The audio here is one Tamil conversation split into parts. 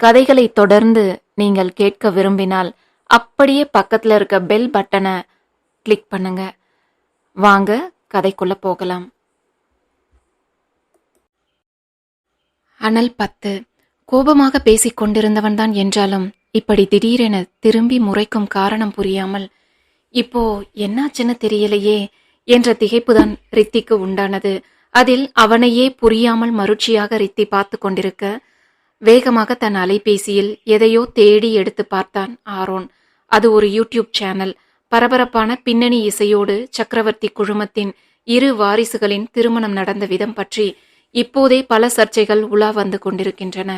கதைகளை தொடர்ந்து நீங்கள் கேட்க விரும்பினால் அப்படியே பக்கத்தில் இருக்க பெல் பட்டனை கிளிக் பண்ணுங்க. வாங்க கதைக்குள்ள போகலாம். அனல் பத்து. கோபமாக பேசிக் கொண்டிருந்தவன்தான் என்றாலும் இப்படி திடீரென திரும்பி முறைக்கும் காரணம் புரியாமல் இப்போ என்னாச்சுன்னு தெரியலையே என்ற திகைப்புதான் ரித்திக்கு உண்டானது. அதில் அவனையே புரியாமல் மருட்சியாக ரித்தி பார்த்து கொண்டிருக்க வேகமாக தன் அலைபேசியில் எதையோ தேடி எடுத்து பார்த்தான் ஆரோன். அது ஒரு யூடியூப் சேனல். பரபரப்பான பின்னணி இசையோடு சக்கரவர்த்தி குழுமத்தின் இரு வாரிசுகளின் திருமணம் நடந்த விதம் பற்றி இப்போதே பல சர்ச்சைகள் உலா வந்து கொண்டிருக்கின்றன.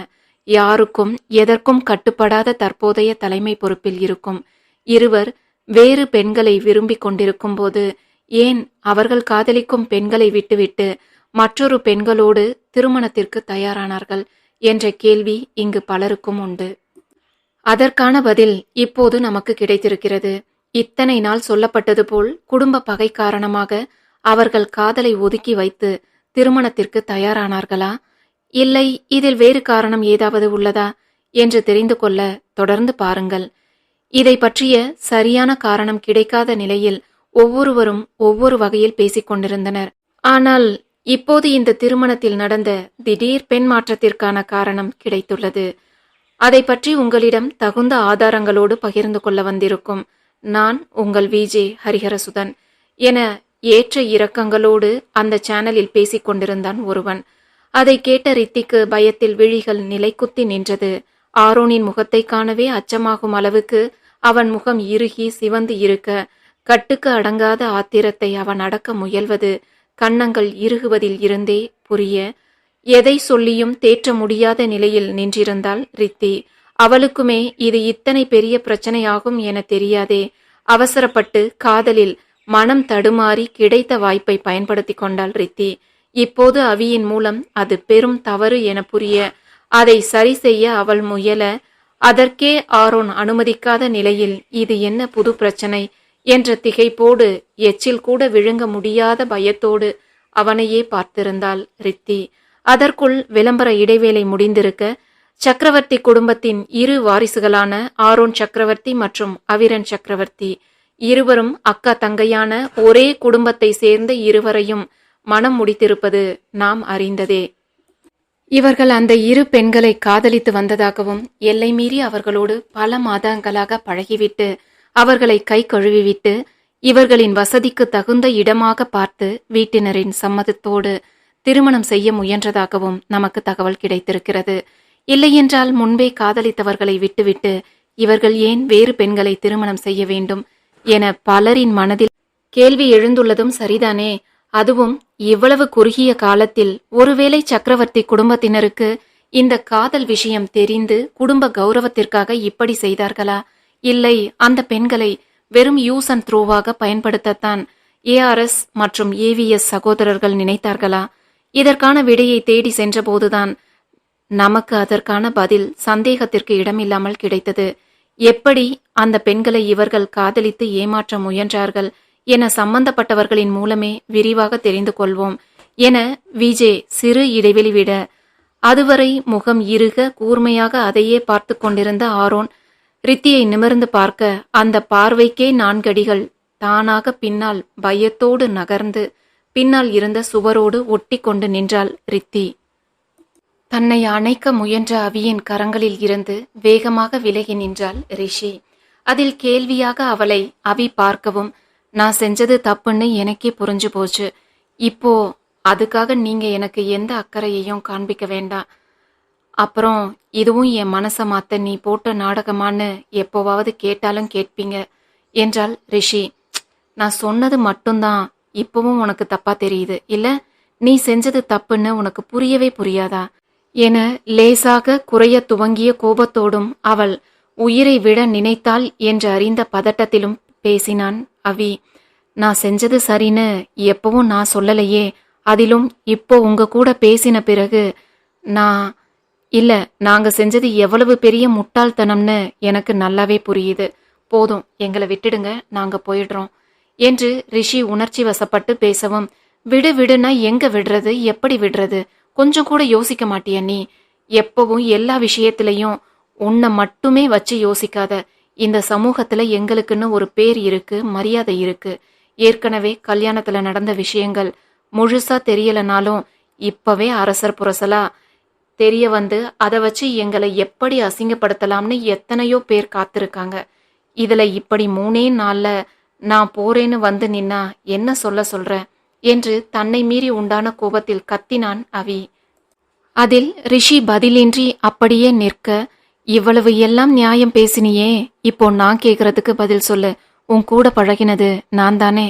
யாருக்கும் எதற்கும் கட்டுப்படாத தற்போதைய தலைமை பொறுப்பில் இருக்கும் இருவர் வேறு பெண்களை விரும்பிக் கொண்டிருக்கும் போது ஏன் அவர்கள் காதலிக்கும் பெண்களை விட்டுவிட்டு மற்றொரு பெண்களோடு திருமணத்திற்கு தயாரானார்கள்? என்ற கேள்வி இங்கு பலருக்கும் உண்டு. அதற்கான பதில் இப்போது நமக்கு கிடைத்திருக்கிறது. இத்தனை நாள் சொல்லப்பட்டது போல் குடும்ப பகை காரணமாக அவர்கள் காதலை ஒதுக்கி வைத்து திருமணத்திற்கு தயாரானார்களா? இல்லை இதில் வேறு காரணம் ஏதாவது உள்ளதா? என்று தெரிந்து கொள்ள தொடர்ந்து பாருங்கள். இதை பற்றிய சரியான காரணம் கிடைக்காத நிலையில் ஒவ்வொருவரும் ஒவ்வொரு வகையில் பேசிக் கொண்டிருந்தனர் ஆனால் இப்போது இந்த திருமணத்தில் நடந்த திடீர் பெண் மாற்றத்திற்கான காரணம் கிடைத்துள்ளது. அதை பற்றி உங்களிடம் தகுந்த ஆதாரங்களோடு பகிர்ந்து கொள்ள வந்திருக்கும் நான் உங்கள் விஜே ஹரிஹரசுதன் என ஏற்ற இரக்கங்களோடு அந்த சேனலில் பேசிக் கொண்டிருந்தான் ஒருவன். அதை கேட்ட ரித்திக்கு பயத்தில் விழிகள் நிலைக்குத்தி நின்றது. ஆரோனின் முகத்தை காணவே அச்சமாகும் அளவுக்கு அவன் முகம் இறுகி சிவந்து இருக்க கட்டுக்கு அடங்காத ஆத்திரத்தை அவன் அடக்க முயல்வது கன்னங்கள் இறுகுவதில் இருந்தே புரிய எதை சொல்லியும் தேற்ற முடியாத நிலையில் நின்றிருந்தாள் ரித்தி. அவளுக்குமே இது இத்தனை பெரிய பிரச்சனையாகும் என தெரியாதே. அவசரப்பட்டு காதலில் மனம் தடுமாறி கிடைத்த வாய்ப்பை பயன்படுத்தி கொண்டாள் ரித்தி. இப்போது அவியின் மூலம் அது பெரும் தவறு என புரிய அதை சரி செய்ய அவள் முயல. அதற்கே ஆரோன் அனுமதிக்காத நிலையில் இது என்ன புது பிரச்சனை? என்ற திகைப்போடு எச்சில் கூட விழுங்க முடியாத பயத்தோடு அவனையே பார்த்திருந்தாள் ரித்தி. அதற்குள் விளம்பர இடைவேளை முடிந்திருக்க சக்கரவர்த்தி குடும்பத்தின் இரு வாரிசுகளான ஆரோன் சக்கரவர்த்தி மற்றும் அவிரன் சக்கரவர்த்தி இருவரும் அக்கா தங்கையான ஒரே குடும்பத்தை சேர்ந்த இருவரையும் மனம் முடித்திருப்பது நாம் அறிந்ததே. இவர்கள் அந்த இரு பெண்களை காதலித்து வந்ததாகவும் எல்லை மீறி அவர்களோடு பல மாதங்களாக பழகிவிட்டு அவர்களை கை கழுவிவிட்டு இவர்களின் வசதிக்கு தகுந்த இடமாக பார்த்து வீட்டினரின் சம்மதத்தோடு திருமணம் செய்ய முயன்றதாகவும் நமக்கு தகவல் கிடைத்திருக்கிறது. இல்லையென்றால் முன்பே காதலித்தவர்களை விட்டுவிட்டு இவர்கள் ஏன் வேறு பெண்களை திருமணம் செய்ய வேண்டும் என பலரின் மனதில் கேள்வி எழுந்துள்ளதும் சரிதானே. அதுவும் இவ்வளவு குறுகிய காலத்தில் ஒருவேளை சக்கரவர்த்தி குடும்பத்தினருக்கு இந்த காதல் விஷயம் தெரிந்து குடும்ப கௌரவத்திற்காக இப்படி செய்தார்களா? இல்லை அந்த பெண்களை வெறும் யூஸ் அண்ட் த்ரோவாக பயன்படுத்தத்தான் ஏஆர்எஸ் மற்றும் ஏவிஎஸ் சகோதரர்கள் நினைத்தார்களா? இதற்கான விடையை தேடி சென்றபோதுதான் நமக்கு அதற்கான பதில் சந்தேகத்திற்கு இடமில்லாமல் கிடைத்தது. எப்படி அந்த பெண்களை இவர்கள் காதலித்து ஏமாற்ற முயன்றார்கள் என சம்பந்தப்பட்டவர்களின் மூலமே விரிவாக தெரிந்து கொள்வோம் என விஜே சிறு இடைவெளி விட அதுவரை முகம் இருக கூர்மையாக அதையே பார்த்து கொண்டிருந்த ஆரோன் ரித்தியை நிமிர்ந்து பார்க்க அந்த பார்வைக்கே நான்கடிகள். தானாக பின்னால் பயத்தோடு நகர்ந்து பின்னால் இருந்த சுவரோடு ஒட்டி கொண்டு நின்றாள் ரித்தி. தன்னை அணைக்க முயன்ற அவியின் கரங்களில் இருந்து வேகமாக விலகி நின்றாள் ரிஷி. அதில் கேள்வியாக அவளை அவி பார்க்கவும் நான் செஞ்சது தப்புன்னு எனக்கே புரிஞ்சு போச்சு. இப்போ அதுக்காக நீங்க எனக்கு எந்த அக்கறையையும் காண்பிக்க வேண்டாம். அப்புறம் இதுவும் என் மனசை மாத்த நீ போட்ட நாடகமான்னு எப்போவாவது கேட்டாலும் கேட்பீங்க என்றாள் ரிஷி. நான் சொன்னது மட்டும்தான். இப்பவும் உனக்கு தப்பா தெரியுது. இல்ல நீ செஞ்சது தப்புன்னு உனக்கு புரியவே புரியாதா? என லேசாக குறைய துவங்கிய கோபத்தோடும் அவள் உயிரை விட நினைத்தாள் என்று அறிந்த பதட்டத்திலும் பேசினான் அவி. நான் செஞ்சது சரின்னு எப்பவும் நான் சொல்லலையே. அதிலும் இப்போ உங்க கூட பேசின பிறகு நான் இல்ல நாங்க செஞ்சது எவ்வளவு பெரிய முட்டாள்தனம்னு எனக்கு நல்லாவே புரியுது. போதும் எங்களை விட்டுடுங்க நாங்க போயிடுறோம். என்று ரிஷி உணர்ச்சி வசப்பட்டு பேசவும் விடு விடுனா எங்க விடுறது எப்படி விடுறது? கொஞ்சம் கூட யோசிக்க மாட்டியா நீ? எப்பவும் எல்லா விஷயத்திலையும் உன்னை மட்டுமே வச்சு யோசிக்காத. இந்த சமூகத்துல எங்களுக்குன்னு ஒரு பேர் இருக்கு மரியாதை இருக்கு. ஏற்கனவே கல்யாணத்துல நடந்த விஷயங்கள் முழுசா தெரியலனாலும் இப்பவே அரசர் புரசலா தெரிய வந்து அதை வச்சு எங்களை எப்படி அசிங்கப்படுத்தலாம்னு எத்தனையோ பேர் காத்திருக்காங்க. இதுல இப்படி மூணே நாள்ல நான் போறேன்னு வந்து நின்னா என்ன சொல்ல சொல்ற என்று தன்னை மீறி உண்டான கோபத்தில் கத்தினான் அவி. அதில் ரிஷி பதிலின்றி அப்படியே நிற்க இவ்வளவு எல்லாம் நியாயம் பேசினியே இப்போ நான் கேட்கறதுக்கு பதில் சொல்லு. உன் கூட பழகினது நான் தானே.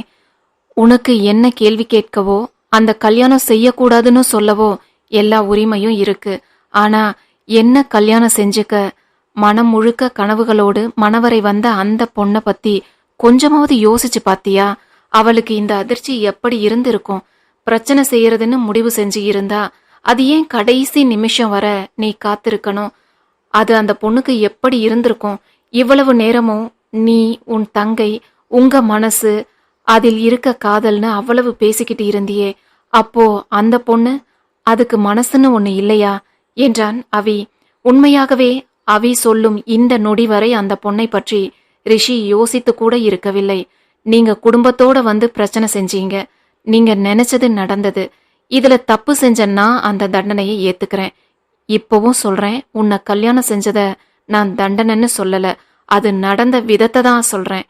உனக்கு என்ன கேள்வி கேட்கவோ அந்த கல்யாணம் செய்யக்கூடாதுன்னு சொல்லவோ எல்லா உரிமையும் இருக்கு. ஆனா என்ன கல்யாணம் செஞ்சுக்க மனம் முழுக்க கனவுகளோடு மணவரை வந்த அந்த பொண்ணை பத்தி கொஞ்சமாவது யோசிச்சு பாத்தியா? அவளுக்கு இந்த அதிர்ச்சி எப்படி இருந்திருக்கும்? பிரச்சனை செய்யறதுன்னு முடிவு செஞ்சு இருந்தா அது ஏன் கடைசி நிமிஷம் வர நீ காத்திருக்கணும்? அது அந்த பொண்ணுக்கு எப்படி இருந்திருக்கும்? இவ்வளவு நேரமும் நீ உன் தங்கை உங்க மனசு அதில் இருக்க காதல்னு அவ்வளவு பேசிக்கிட்டு இருந்தியே. அப்போ அந்த பொண்ணு அதுக்கு மனசுன்னு ஒன்று இல்லையா? என்றான் அவி. உண்மையாகவே அவி சொல்லும் இந்த நொடி வரை அந்த பொண்ணை பற்றி ரிஷி யோசித்து கூட இருக்கவில்லை. நீங்க குடும்பத்தோட வந்து பிரச்சனை செஞ்சீங்க. நீங்க நினைச்சது நடந்தது. இதுல தப்பு செஞ்ச நான் அந்த தண்டனையை ஏத்துக்கிறேன். இப்பவும் சொல்றேன் உன்னை கல்யாணம் செஞ்சத நான் தண்டனைன்னு சொல்லல. அது நடந்த விதத்தை தான் சொல்றேன்.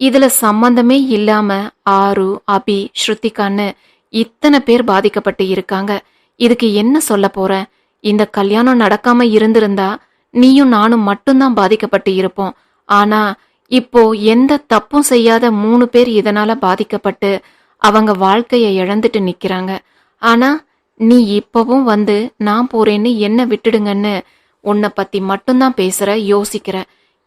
இதுல சம்பந்தமே இல்லாம ஆரு அபி ஸ்ருத்திகான்னு இத்தனை பேர் பாதிக்கப்பட்டு இருக்காங்க. இதுக்கு என்ன சொல்ல போற? இந்த கல்யாணம் நடக்காம இருந்திருந்தா நீயும் நானும் மட்டும்தான் பாதிக்கப்பட்டு இருப்போம். ஆனா இப்போ எந்த தப்பும் செய்யாத மூணு பேர் இதனால பாதிக்கப்பட்டு அவங்க வாழ்க்கையை இழந்துட்டு நிக்கிறாங்க. ஆனா நீ இப்பவும் வந்து நான் போறேன்னு என்ன விட்டுடுங்கன்னு உன்னை பத்தி மட்டும்தான் பேசுற யோசிக்கிற.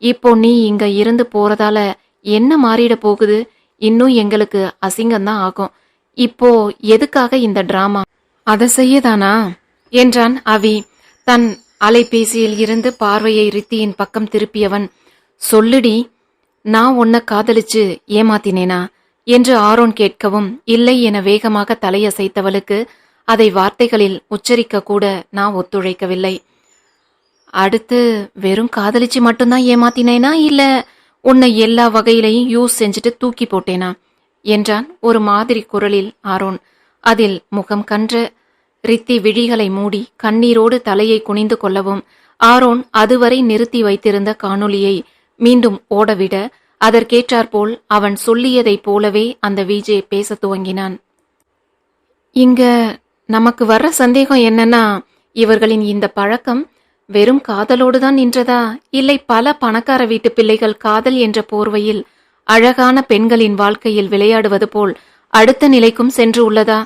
இப்போ நீ இங்க இருந்து போறதால என்ன மாறிட போகுது? இன்னும் எங்களுக்கு அசிங்கம்தான் ஆகும். இப்போ எதுக்காக இந்த டிராமா? அதை செய்யதானா? என்றான் அவி. தன் அலைபேசியில் இருந்து பார்வையை ரித்தியின் பக்கம் திருப்பியவன் சொல்லுடி நான் உன்னை காதலிச்சு ஏமாத்தினேனா? என்று ஆரோன் கேட்கவும் இல்லை என வேகமாக தலையசைத்தவளுக்கு அதை வார்த்தைகளில் உச்சரிக்க கூட நான் ஒத்துழைக்கவில்லை. அடுத்து வெறும் காதலிச்சு மட்டும்தான் ஏமாத்தினேனா? இல்ல உன்னை எல்லா வகையிலையும் யூஸ் செஞ்சுட்டு தூக்கி போட்டேனா? என்றான் ஒரு மாதிரி குரலில் ஆரோன். அதில் முகம் கன்ற ரித்தி விழிகளை மூடி கண்ணீரோடு தலையை குனிந்து கொள்ளவும் ஆரோன் அதுவரை நிறுத்தி வைத்திருந்த காணொளியை மீண்டும் ஓடவிட அதற்கேற்றாற்போல் அவன் சொல்லியதைப் போலவே அந்த விஜே பேசத் துவங்கினான். இங்க நமக்கு வர்ற சந்தேகம் என்னன்னா இவர்களின் இந்த பழக்கம் வெறும் காதலோடு தான் நின்றதா? இல்லை பல பணக்கார வீட்டு பிள்ளைகள் காதல் என்ற போர்வையில் அழகான பெண்களின் வாழ்க்கையில் விளையாடுவது போல் அடுத்த நிலைக்கும் சென்று உள்ளதா?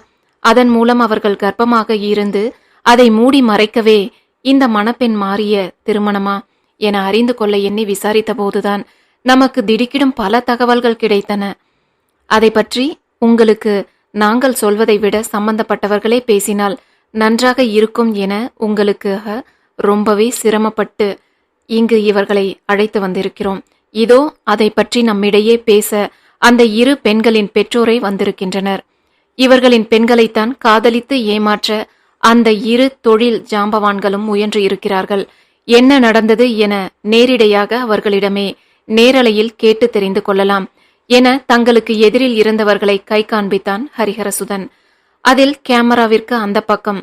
அதன் மூலம் அவர்கள் கர்ப்பமாக இருந்து அதை மூடி மறைக்கவே இந்த மணப்பெண் மாறிய திருமணமா என அறிந்து கொள்ள எண்ணி விசாரித்த போதுதான் நமக்கு திடுக்கிடும் பல தகவல்கள் கிடைத்தன. அதை பற்றி உங்களுக்கு நாங்கள் சொல்வதை விட சம்பந்தப்பட்டவர்களே பேசினால் நன்றாக இருக்கும் என உங்களுக்காக ரொம்பவே சிரமப்பட்டு இங்கு இவர்களை அழைத்து வந்திருக்கிறோம். இதோ அதை பற்றி நம்மிடையே பேச அந்த இரு பெண்களின் பெற்றோரை வந்திருக்கின்றனர். இவர்களின் பெண்களைத்தான் காதலித்து ஏமாற்ற அந்த இரு தொழில் ஜாம்பவான்களும் முயன்று இருக்கிறார்கள். என்ன நடந்தது என நேரிடையாக அவர்களிடமே நேரலையில் கேட்டு தெரிந்து கொள்ளலாம் என தங்களுக்கு எதிரில் இருந்தவர்களை கை காண்பித்தான் ஹரிஹரசுதன். அதில் கேமராவிற்கு அந்த பக்கம்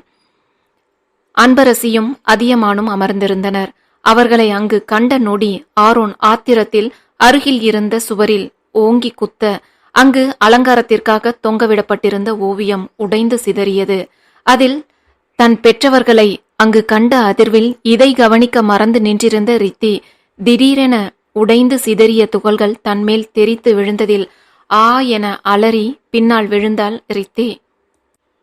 அன்பரசியும் அதியமானும் அமர்ந்திருந்தனர். அவர்களை அங்கு கண்ட நொடி ஆரோன் ஆத்திரத்தில் அருகில் இருந்த சுவரில் ஓங்கி குத்த அங்கு அலங்காரத்திற்காக தொங்கவிடப்பட்டிருந்த ஓவியம் உடைந்து சிதறியது. அதில் தன் பெற்றவர்களை அங்கு கண்ட அதிர்வில் இதை கவனிக்க மறந்து நின்றிருந்த ரித்தி திடீரென உடைந்து சிதறிய துகள்கள் தன்மேல் தெரித்து விழுந்ததில் ஆ என அலறி பின்னால் விழுந்தாள் ரித்தி.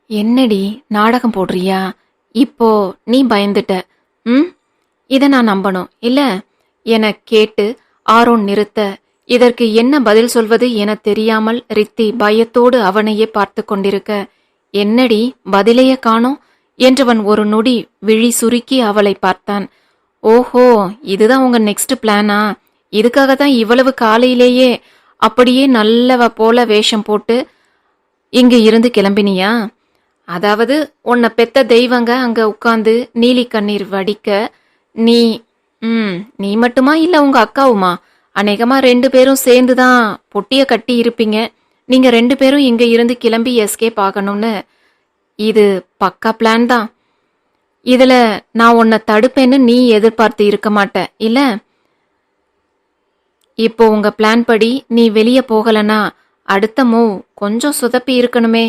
என்னடி நாடகம் போடுறியா? இப்போ நீ பயந்துட்ட. ம் இதை நான் நம்பணும் இல்ல? என கேட்டு ஆரோன் நிறுத்த இதற்கு என்ன பதில் சொல்வது என தெரியாமல் ரித்தி பயத்தோடு அவனையே பார்த்து கொண்டிருக்க என்னடி பதிலையே காணோம்? என்றவன் ஒரு நொடி விழி சுருக்கி அவளை பார்த்தான். ஓஹோ இதுதான் உங்க நெக்ஸ்ட் பிளானா இதுக்காக தான் இவ்வளவு காலையிலேயே அப்படியே நல்லவ போல வேஷம் போட்டு இங்கு இருந்து கிளம்பினியா? அதாவது உன்னை பெத்த தெய்வங்க அங்க உட்காந்து நீலி கண்ணீர் வடிக்க நீ ம் நீ மட்டுமா இல்ல உங்க அக்காவுமா? அநேகமாக ரெண்டு பேரும் சேர்ந்து தான் பொட்டியை கட்டி இருப்பீங்க. நீங்கள் ரெண்டு பேரும் இங்கே இருந்து கிளம்பி எஸ்கேப் ஆகணும்னு இது பக்கா பிளான் தான். இதில் நான் உன்னை தடுப்பேன்னு நீ எதிர்பார்த்து இருக்க மாட்ட. இல்லை? இப்போ உங்க பிளான் படி நீ வெளியே போகலனா அடுத்த மூவ் கொஞ்சம் சுதப்பி இருக்கணுமே.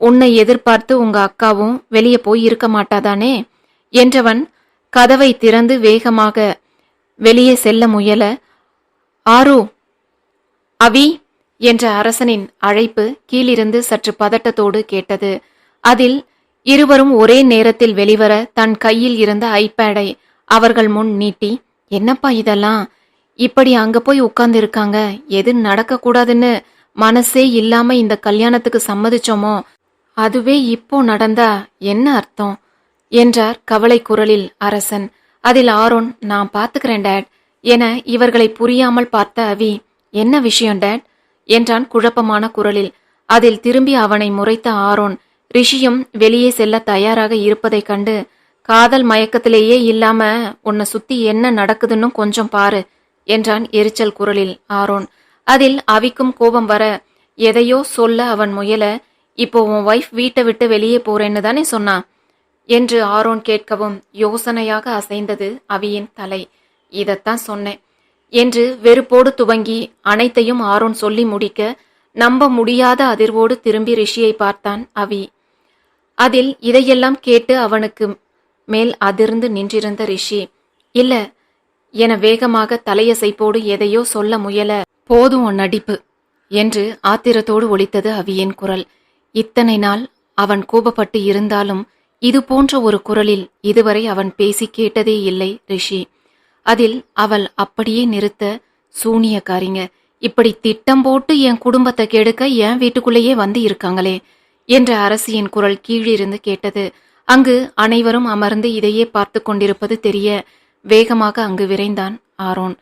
உன்னை எதிர்பார்த்து உங்க அக்காவும் வெளியே போய் இருக்க மாட்டாதானே? என்றவன் கதவை திறந்து வேகமாக வெளியே செல்ல முயல ஆரு. அவி என்ற அரசனின் அழைப்பு கீழிருந்து சற்று பதட்டத்தோடு கேட்டது. அதில் இருவரும் ஒரே நேரத்தில் வெளிவர தன் கையில் இருந்த ஐபேடை அவர்கள் முன் நீட்டி என்னப்பா இதெல்லாம்? இப்படி அங்க போய் உட்கார்ந்து இருக்காங்க எது நடக்கக்கூடாதுன்னு மனசே இல்லாம இந்த கல்யாணத்துக்கு சம்மதிச்சோமோ? அதுவே இப்போ நடந்தா என்ன அர்த்தம்? என்றார் கவலை குரலில் அரசன். அதில் ஆரோன் நான் பாத்துக்கிறேன் டேட். என இவர்களை புரியாமல் பார்த்த அவி என்ன விஷயம் டேட்? என்றான் குழப்பமான குரலில். அதில் திரும்பி அவனை முறைத்த ஆரோன் ரிஷியும் வெளியே செல்ல தயாராக இருப்பதைக் கண்டு காதல் மயக்கத்திலேயே இல்லாம உன்னை சுத்தி என்ன நடக்குதுன்னு கொஞ்சம் பாரு என்றான் எரிச்சல் குரலில் ஆரோன். அதில் அவிக்கும் கோபம் வர எதையோ சொல்ல அவன் முயல இப்போ உன் ஒய்ஃப் வீட்டை விட்டு வெளியே போறேன்னு தானே சொன்னான் என்று ஆரோன் கேட்கவும் யோசனையாக அசைந்தது அவியின் தலை. இதத்தான் சொன்னேன். என்று வெறுப்போடு துவங்கி அனைத்தையும் ஆரோன் சொல்லி முடிக்க நம்ப முடியாத அதிர்வோடு திரும்பி ரிஷியை பார்த்தான் அவி. அதில் இதையெல்லாம் கேட்டு அவனுக்கு மேல் அதிர்ந்து நின்றிருந்த ரிஷி இல்ல என வேகமாக தலையசைப்போடு எதையோ சொல்ல முயல போதும் உன் நடிப்பு என்று ஆத்திரத்தோடு ஒலித்தது அவியின் குரல். இத்தனை நாள் அவன் கோபப்பட்டு இருந்தாலும் இது போன்ற ஒரு குரலில் இதுவரை அவன் பேசி கேட்டதே இல்லை ரிஷி. அதில் அவள் அப்படியே நிறுத்த சூனியக்காரிங்க இப்படி திட்டம் போட்டு என் குடும்பத்தை கெடுக்க என் வீட்டுக்குள்ளேயே வந்து இருக்காங்களே என்ற அரசியின் குரல் கீழிருந்து கேட்டது. அங்கு அனைவரும் அமர்ந்து இதையே பார்த்து கொண்டிருப்பது தெரிய வேகமாக அங்கு விரைந்தான் ஆரோன்.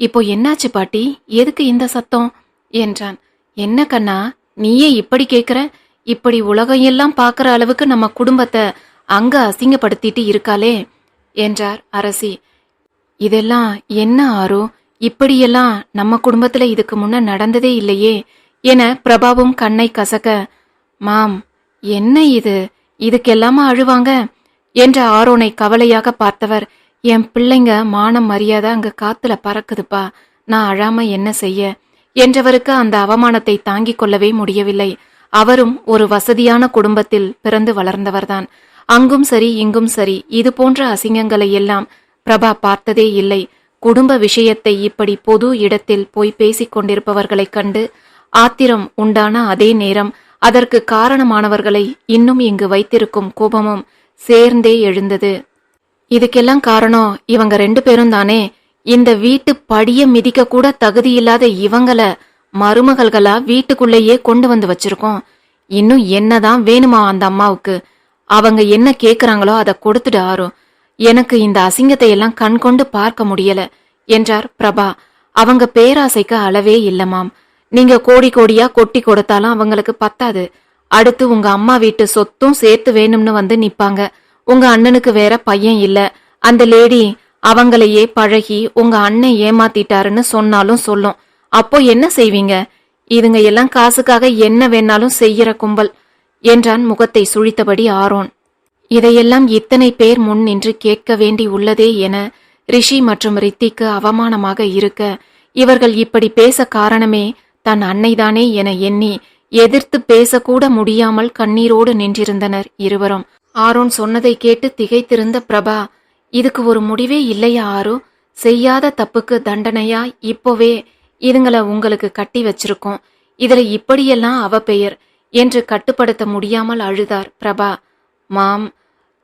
இப்போ என்னாச்சு பாட்டி? எதுக்கு இந்த சத்தம்? என்றான். என்ன கண்ணா நீயே இப்படி கேட்குற இப்படி உலகம் எல்லாம் பார்க்குற அளவுக்கு நம்ம குடும்பத்தை அங்க அசிங்கப்படுத்திட்டு இருக்காளே என்றார் அரசி. இதெல்லாம் என்ன ஆரோ? இப்படியெல்லாம் நம்ம குடும்பத்துல இதுக்கு முன்ன நடந்ததே இல்லையே என பிரபாவும் கண்ணை கசக்க மாம் என்ன இது? இதுக்கெல்லாமா அழுவாங்க? என்ற ஆரோனை கவலையாக பார்த்தவர் என் பிள்ளைங்க மானம் மரியாதை அங்க காத்துல பறக்குதுப்பா நான் அழாம என்ன செய்ய? என்றவருக்கு அந்த அவமானத்தை தாங்கிக் கொள்ளவே முடியவில்லை. அவரும் ஒரு வசதியான குடும்பத்தில் பிறந்து வளர்ந்தவர்தான். அங்கும் சரி இங்கும் சரி இது போன்ற அசிங்கங்களை எல்லாம் பிரபா பார்த்ததே இல்லை. குடும்ப விஷயத்தை இப்படி பொது இடத்தில் போய் பேசிக் கொண்டிருப்பவர்களைக் கண்டு ஆத்திரம் உண்டான அதே நேரம் அதற்கு காரணமானவர்களை இன்னும் இங்கு வைத்திருக்கும் கோபமும் சேர்ந்தே எழுந்தது. இதுக்கெல்லாம் காரணம் இவங்க ரெண்டு பேரும் தானே. இந்த வீட்டு படிய மிதிக்க கூட தகுதியில்லாத இவங்கள மருமகள்களா வீட்டுக்குள்ளேயே கொண்டு வந்து வச்சிருக்கோம். இன்னும் என்னதான் வேணுமா அந்த அம்மாவுக்கு? அவங்க என்ன கேக்குறாங்களோ அதை கொடுத்துட்டு ஆறும். எனக்கு இந்த அசிங்கத்தை எல்லாம் கண் கொண்டு பார்க்க முடியல என்றார் பிரபா. அவங்க பேராசைக்கு அளவே இல்லமாம் நீங்க கோடி கோடியா கொட்டி கொடுத்தாலும் அவங்களுக்கு பத்தாது. அடுத்து உங்க அம்மா வீட்டு சொத்தும் சேர்த்து வேணும்னு வந்து நிப்பாங்க. உங்க அண்ணனுக்கு வேற பையன் இல்ல. அந்த லேடி அவங்களையே பழகி உங்க அண்ணன் ஏமாத்திட்டாருன்னு சொன்னாலும் சொல்லும். அப்போ என்ன செய்வீங்க? இதுங்க எல்லாம் காசுக்காக என்ன வேணாலும் செய்யற கும்பல் என்றான் முகத்தை சுழித்தபடி ஆரோன். இதையெல்லாம் இத்தனை பேர் முன் நின்று கேட்க வேண்டி உள்ளதே என ரிஷி மற்றும் ரித்திக்கு அவமானமாக இருக்க இவர்கள் இப்படி பேச காரணமே தன் அன்னைதானே என எண்ணி எதிர்த்து பேசக்கூட முடியாமல் கண்ணீரோடு நின்றிருந்தனர் இருவரும். ஆரோன் சொன்னதை கேட்டு திகைத்திருந்த பிரபா இதுக்கு ஒரு முடிவே இல்லையா ஆரோ? செய்யாத தப்புக்கு தண்டனையா? இப்போவே இதுங்களை உங்களுக்கு கட்டி வச்சிருக்கோம். இதுல இப்படியெல்லாம் அவ பெயர் என்று கட்டுப்படுத்த முடியாமல் அழுதார் பிரபா. மாம்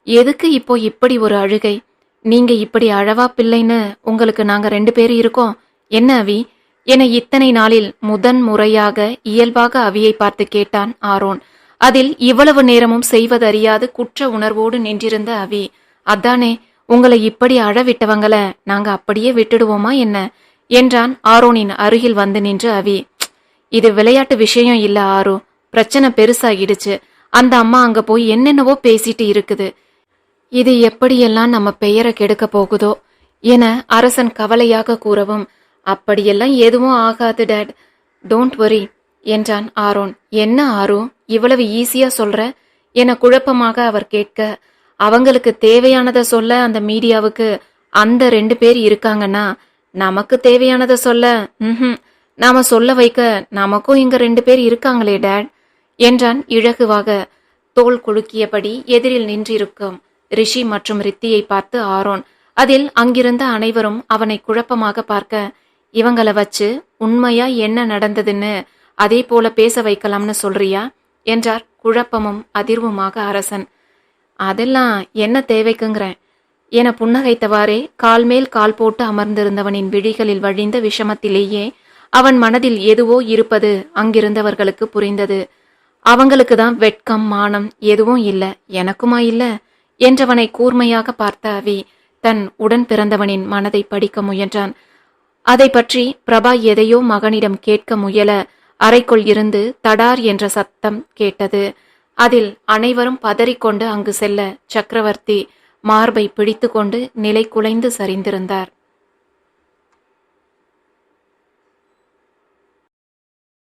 எதுக்கு இப்போ இப்படி ஒரு அழுகை? நீங்க இப்படி அழவா பிள்ளைன்னு உங்களுக்கு நாங்க ரெண்டு பேரும் இருக்கோம். என்ன அவி? என இத்தனை நாளில் முதன் முறையாக இயல்பாக அவியை பார்த்து கேட்டான் ஆரோன். அதில் இவ்வளவு நேரமும் செய்வதறியாது குற்ற உணர்வோடு நின்றிருந்த அவி. அதானே உங்களை இப்படி அழவிட்டவங்கள நாங்க அப்படியே விட்டுடுவோமா என்ன? என்றான் ஆரோனின் அருகில் வந்து நின்று அவி. இது விளையாட்டு விஷயம் இல்ல ஆரோ. பிரச்சனை பெருசாகிடுச்சு. அந்த அம்மா அங்க போய் என்னென்னவோ பேசிட்டு இருக்குது. இது எப்படியெல்லாம் நம்ம பெயரை கெடுக்க போகுதோ என அரசன் கவலையாக கூறவும் அப்படியெல்லாம் எதுவும் ஆகாது டேட். டோன்ட் வரி என்றான் ஆரோன். என்ன ஆரோ இவ்வளவு ஈஸியா சொல்ற? என குழப்பமாக அவர் கேட்க அவங்களுக்கு தேவையானதை சொல்ல அந்த மீடியாவுக்கு அந்த ரெண்டு பேர் இருக்காங்கன்னா நமக்கு தேவையானதை சொல்ல ம் நாம சொல்ல வைக்க நமக்கும் இங்க ரெண்டு பேர் இருக்காங்களே டேட் என்றான் இழகுவாக. தோல் குலுக்கியபடி எதிரில் நின்றிருக்கும் ரிஷி மற்றும் ரித்தியை பார்த்து ஆரோன் அதில் அங்கிருந்த அனைவரும் அவனை குழப்பமாக பார்க்க இவங்கள வச்சு உண்மையா என்ன நடந்ததுன்னு அதே போல பேச வைக்கலாம்னு சொல்றியா? என்றார் குழப்பமும் அதிர்வுமாக அரசன். அதெல்லாம் என்ன தேவைக்குங்கிறேன். என புன்னகைத்தவாறே கால் மேல் கால் போட்டு அமர்ந்திருந்தவனின் விழிகளில் வழிந்த விஷமத்திலேயே அவன் மனதில் எதுவோ இருப்பது அங்கிருந்தவர்களுக்கு புரிந்தது. அவங்களுக்கு தான் வெட்கம் மானம் எதுவும் இல்லை. எனக்குமா இல்லை? என்றவனை கூர்மையாக பார்த்த அவி தன் உடன் பிறந்தவனின் மனதை படிக்க முயன்றான். அதை பற்றி பிரபா எதையோ மகனிடம் கேட்க முயல அறைக்குள் இருந்து தடார் என்ற சத்தம் கேட்டது. அதில் அனைவரும் பதறிக்கொண்டு அங்கு செல்ல சக்கரவர்த்தி மார்பை பிடித்துக்கொண்டு நிலை குலைந்து சரிந்திருந்தார்.